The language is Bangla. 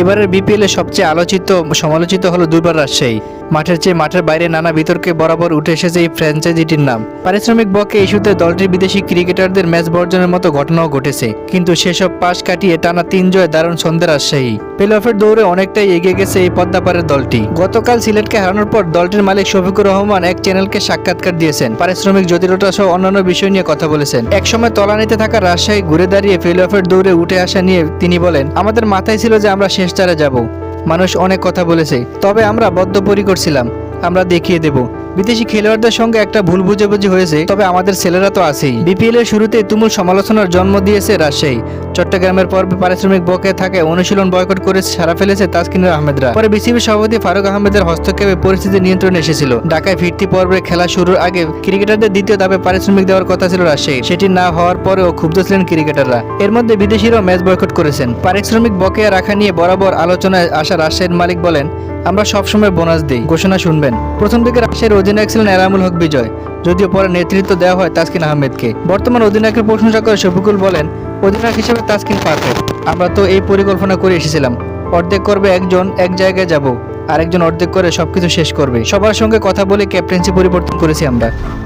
এবারের বিপিএল সবচেয়ে আলোচিত, সমালোচিত হলো দুর্বার রাজশাহী। মাঠের চেয়ে মাঠের বাইরে নানা বিতর্কে বরাবর উঠে এসেছে এই ফ্র্যাঞ্চাইজিটির নাম। পারিশ্রমিক বকে ইস্যুতে দলটির বিদেশি ক্রিকেটারদের ম্যাচ বর্জনের মতো ঘটনাও ঘটেছে। কিন্তু সেসব পাশ কাটিয়ে টানা তিন জয় দারুণ সন্ধ্যে রাজশাহী। প্লে অফের দৌড়ে অনেকটাই এগিয়ে গেছে এই পদ্মাপাড়ের দলটি। গতকাল সিলেটকে হারানোর পর দলটির মালিক শফিকুর রহমান এক চ্যানেলকে সাক্ষাৎকার দিয়েছেন। পারিশ্রমিক জটিলতা সহ অন্যান্য বিষয় নিয়ে কথা বলেছেন। একসময় তলানিতে থাকা রাজশাহী ঘুরে দাঁড়িয়ে প্লে অফের দৌড়ে উঠে আসা নিয়ে তিনি বলেন, আমাদের মাথায় ছিল যে আমরা শেষ চারে যাব। মানুষ অনেক কথা বলেছে তবে আমরা বদ্ধপরিকর ছিলাম। আমরা দেখিয়ে দেব। বিদেশি খেলোয়াড়দের সঙ্গে একটা ভুল বুঝাবুঝি হয়েছে, তবে আমাদের ছেলেরা তো আছেই। বিপিএল এর শুরুতে তুমুল সমালোচনার জন্ম দিয়েছে রাজশাহী। চট্টগ্রামের পর্বে পারিশ্রমিক বকে থাকে, অনুশীলন বয়কট করে সারা ফেলেছে তাসকিনুর আহমেদরা। পরে বিসিবি সভাপতি ফারুক আহমেদের হস্তক্ষেপে পরিস্থিতি নিয়ন্ত্রণে এসেছিল। ঢাকায় ফিরতি পর্বে খেলা শুরুর আগে ক্রিকেটারদের দ্বিতীয় ধাপে পারিশ্রমিক দেওয়ার কথা ছিল রাজশাহী। সেটি না হওয়ার পরেও ক্ষুব্ধ ছিলেন ক্রিকেটাররা। এর মধ্যে বিদেশিরাও ম্যাচ বয়কট করেছেন। পারিশ্রমিক বকেয়া রাখা নিয়ে বরাবর আলোচনায় আসা রাজশাহীর মালিক বলেন আমরা সবসময় বোনাস দিই। ঘোষণা শুনবেন। প্রথম দিকে রাশিয়ার অধিনায়ক ছিলেন এরামুল হক বিজয়, যদিও পরে নেতৃত্ব দেওয়া হয় তাসকিন আহমেদকে। বর্তমান অধিনায়কের প্রশংসা করে শফিকুল বলেন, অধিনায়ক হিসেবে তাসকিন পারফেক্ট আমরা তো এই পরিকল্পনা করে এসেছিলাম। অর্ধেক করবে একজন, এক জায়গায় যাব। আরেকজন অর্ধেক করে সবকিছু শেষ করবে। সবার সঙ্গে কথা বলে ক্যাপ্টেন্সি পরিবর্তন করেছি আমরা।